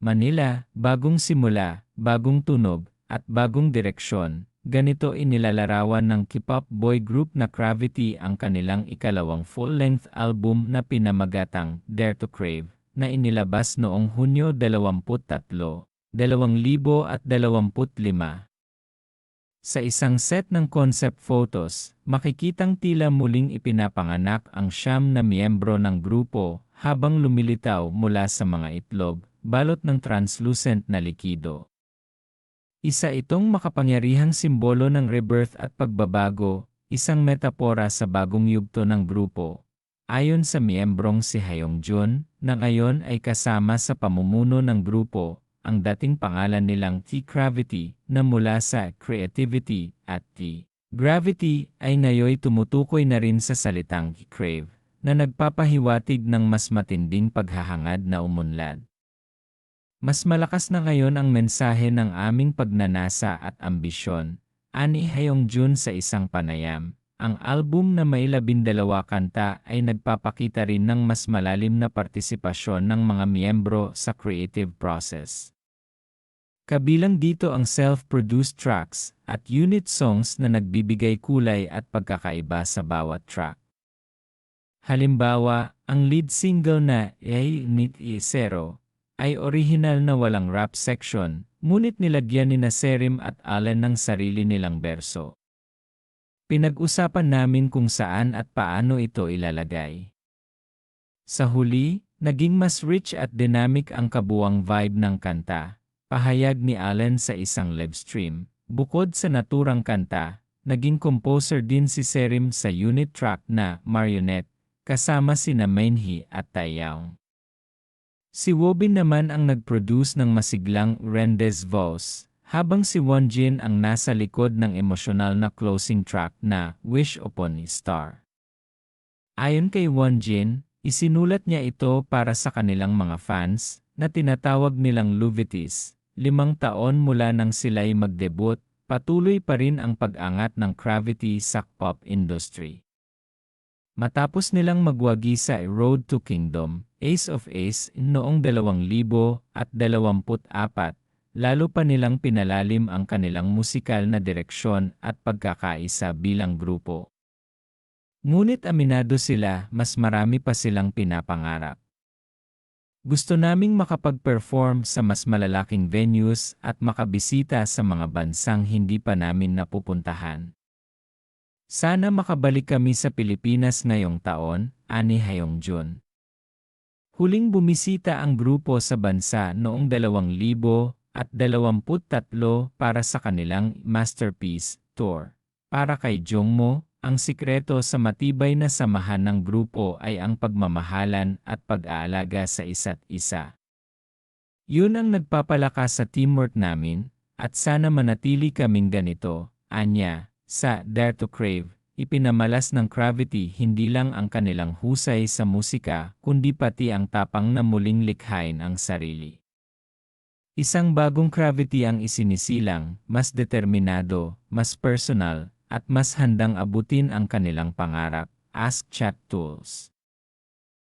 Manila, bagong simula, bagong tunog, at bagong direksyon. Ganito inilalarawan ng K-pop boy group na Gravity ang kanilang ikalawang full-length album na pinamagatang Dare to Crave na inilabas noong Hunyo 23, 2025. Sa isang set ng concept photos, makikitang tila muling ipinapanganak ang siyam na miyembro ng grupo habang lumilitaw mula sa mga itlog, balot ng translucent na likido. Isa itong makapangyarihang simbolo ng rebirth at pagbabago, isang metapora sa bagong yugto ng grupo. Ayon sa miyembrong si Hayong Jun, na ngayon ay kasama sa pamumuno ng grupo, ang dating pangalan nilang T-Gravity na mula sa creativity at T. Gravity ay ngayoy tumutukoy na rin sa salitang crave na nagpapahiwatig ng mas matinding paghahangad na umunlad. Mas malakas na ngayon ang mensahe ng aming pagnanasa at ambisyon, ani Hayong Jun sa isang panayam. Ang album na may labindalawa kanta ay nagpapakita rin ng mas malalim na partisipasyon ng mga miyembro sa creative process. Kabilang dito ang self-produced tracks at unit songs na nagbibigay kulay at pagkakaiba sa bawat track. Halimbawa, ang lead single na A Nit Zero ay original na walang rap section, ngunit nilagyan ni Naserim at Allen ng sarili nilang berso. Pinag-usapan namin kung saan at paano ito ilalagay. Sa huli, naging mas rich at dynamic ang kabuang vibe ng kanta. Pahayag ni Allen sa isang live stream. Bukod sa naturang kanta, naging composer din si Serim sa unit track na Marionette, kasama sina Mainhi at Taeyang. Si Wobin naman ang nag-produce ng masiglang Rendes Voice, habang si Wonjin ang nasa likod ng emosyonal na closing track na Wish Upon a Star. Ayon kay Wonjin, isinulat niya ito para sa kanilang mga fans na tinatawag nilang Luvitis. Limang taon mula nang sila'y mag-debut, patuloy pa rin ang pag-angat ng Gravity sa pop industry. Matapos nilang magwagi sa Road to Kingdom, Ace of Ace noong 2024, lalo pa nilang pinalalim ang kanilang musikal na direksyon at pagkakaisa bilang grupo. Ngunit aminado sila, mas marami pa silang pinapangarap. Gusto naming makapag-perform sa mas malalaking venues at makabisita sa mga bansang hindi pa namin napupuntahan. Sana makabalik kami sa Pilipinas ngayong taon, ani Hayong Jun. Huling bumisita ang grupo sa bansa noong 2023 para sa kanilang Masterpiece Tour. Para kay Jongmo, ang sikreto sa matibay na samahan ng grupo ay ang pagmamahalan at pag-aalaga sa isa't isa. Yun ang nagpapalakas sa teamwork namin, at sana manatili kaming ganito, anya, sa Dare to Crave. Ipinamalas ng Gravity hindi lang ang kanilang husay sa musika, kundi pati ang tapang na muling likhain ang sarili. Isang bagong Gravity ang isinisilang, mas determinado, mas personal, at mas handang abutin ang kanilang pangarap. Ask Chat Tools